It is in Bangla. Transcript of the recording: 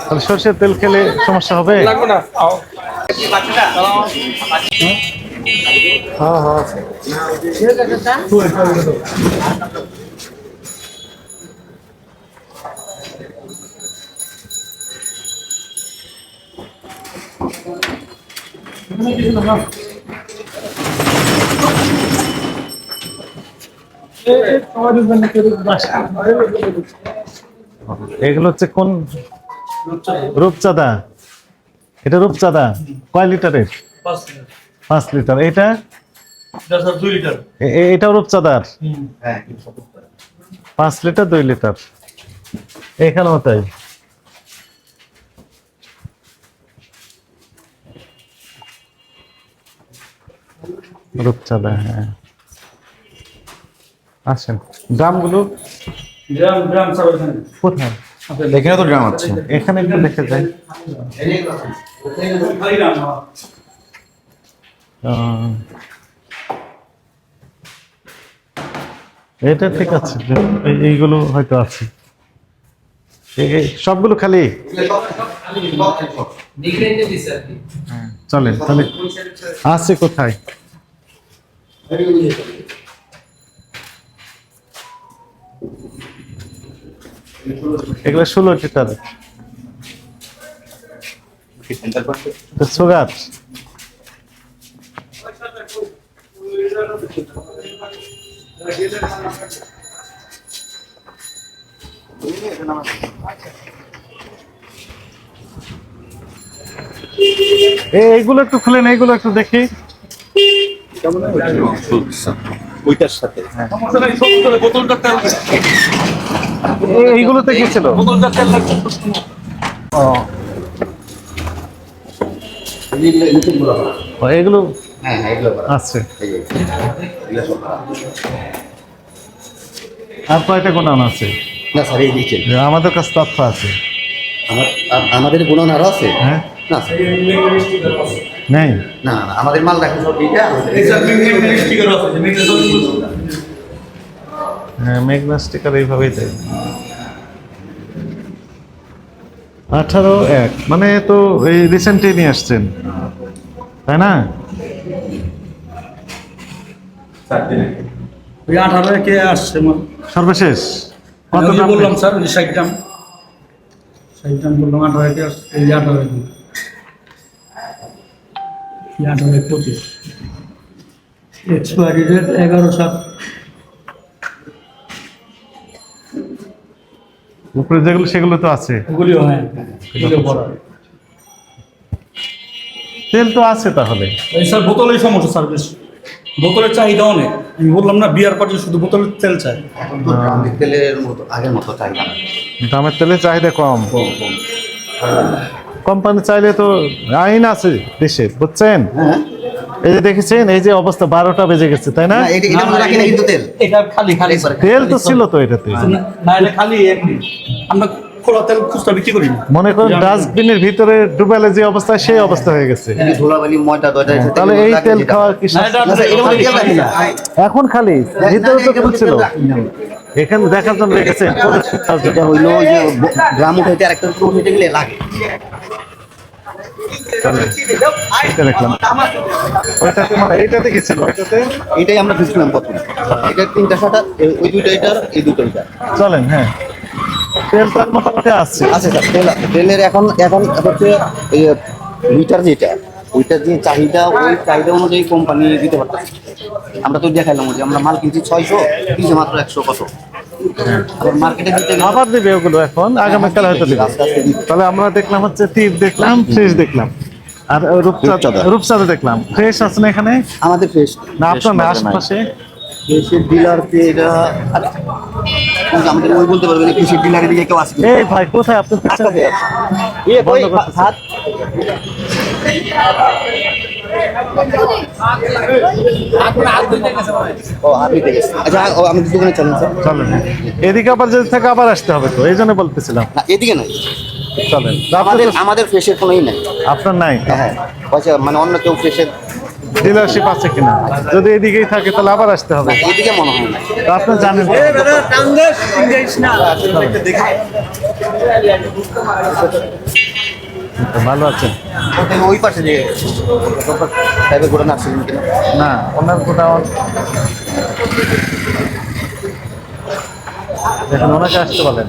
তাহলে সর্ষের তেল খেলে সমস্যা হবে? লাগবে না। আও। হ্যাঁ হ্যাঁ এগুলো হচ্ছে কোন রূপচাঁদা। এটা রূপচাঁদা? কয় লিটারের? পাঁচ লিটার। এটা? এটাও রূপচাঁদার? পাঁচ লিটার দুই লিটার। এখানেও তাই। রূপচাঁদা হ্যাঁ। আসেন। ড্রামগুলো গ্রাম গ্রাম কোথায়? এখানে তো ড্রাম আছে। এখানে একটু দেখে গ্রাম হ্যাঁ। আহ, এটা ঠিক আছে। এই- এইগুলো হয়তো আছে। সবগুলো খালি? চলেন তাহলে। আছে কোথায়? এগুলো ষোলো লিটার সুগার। এ- এইগুলো একটু খুলেন এইগুলো একটু দেখি। ওইটার সাথে। সমস্যা এইগুলোতে কি ছিল? ও। এগুলো করা। আর কয়টা গোডাউন আছে? না স্যার এই দিচ্ছেন আমাদের কাছে তথ্য আছে। আমাদের গুণন আরও আছে? হ্যাঁ। না স্যার। নেই? না না আমাদের মাল রাখুন। সব দিকে আমাদের- স্টিকার আছে যে মিটার হ্যাঁ মেঘনা স্টিকার এইভাবেই দেয়। আঠারো এক। মানে তো এই রিসেন্টলি নিয়ে আসছেন। তাই না? আঠারো কে আসছে সর্বশেষ। কত বললাম স্যার ষাট গ্রাম ষাট গ্রাম বললাম আঠারো কে আসছে। এই আঠারো কে আঠারো পঁচিশ। এক্সপায়ারি ডেট এগারো সাত। উপরে যেগুলো সেগুলো তো আছে। ওগুলিও হ্যাঁ তেল তো আছে তাহলে। স্যার বোতলের সমস্যা স্যার বেশ। বোতলের চাহিদা অনেক। আমি বললাম না বিয়ার পার্টি শুধু বোতলের তেল চাই। এখন তেলের মতো আগের মতো চাই না। দামের তেলের চাহিদা কম। কম কম। কোম্পানি চাইলে তো আইন আছে দেশে বুঝছেন? হ্যাঁ। এই যে দেখেছেন এই যে অবস্থা বারোটা বেজে গেছে তাই না? তেল। এটা খালি খালি স্যার তেল তো ছিল তো এটাতে। না- না এটা খালি এমনি আমরা খোলা তেল খুচরা বিক্রি করি না। মনে করেন ডাস্টবিনের ভিতরে ডুবালে যে অবস্থা সেই অবস্থা হয়ে গেছে। তাহলে এই তেল খাওয়া কি না। এখন খালি? ভিতরে তো তেল ছিল। এখানে দেখার জন্য রেখেছেন যেটা হইল যে গ্রাম উঠাইতে আরেকটা উঠাইতে গেলে লাগে। এটাই আমরা বুঝলাম প্রথম। এটা তিনটা শাটার ওই দুইটা এটার এই দুটো এটার চলেন হ্যাঁ। তেল তার মোটামুটি আছে। আছে স্যার তেল তেলের এখন এখন হচ্ছে এই লিটার যেটা ওইটার যে চাহিদা ওই চাহিদা অনুযায়ী কোম্পানি দিতে পারতেছে। আমরা তো দেখাইলাম যে আমরা মাল কিনছি ছয়শো কিনছি মাত্র একশো কত। আবার দিবে ওগুলো এখন আগামীকাল হয়তো দিবে। তাহলে আমরা দেখলাম হচ্ছে তীর দেখলাম ফ্রেশ দেখলাম। আর রূপচাঁদা রূপচাঁদা। দেখলাম। ফ্রেশ আছে না এখানে? আমাদের ফ্রেশ। না আপনার না আশেপাশে? ফ্রেশের ডিলার এটা আচ্ছা, আমাদের ওই বলতে পারবে না কৃষির ডিলারের দিকে কেউ আসবে এই ভাই কোথায় আপনি? এদিকে আবার যদি থাকে আবার আসতে হবে তো এই জন্য বলতেছিলাম। না এদিকে নাই। চলেন। আমাদের আমাদের ফ্রেশের কোনোই নাই। আপনার নাই? হ্যাঁ পয়সা মানে অন্য কেউ ফ্রেশের ডিলারশিপ আছে কিনা? যদি এদিকেই থাকে তাহলে আবার আসতে হবে। এদিকে মনে হয় না। আপনি জানেন তো। ভালো আছেন ওই পাশে যে টাইপের ঘটনা আসছিলেন কিনা? না ওনার কোথাও এখন ওনাকে আসতে বলেন।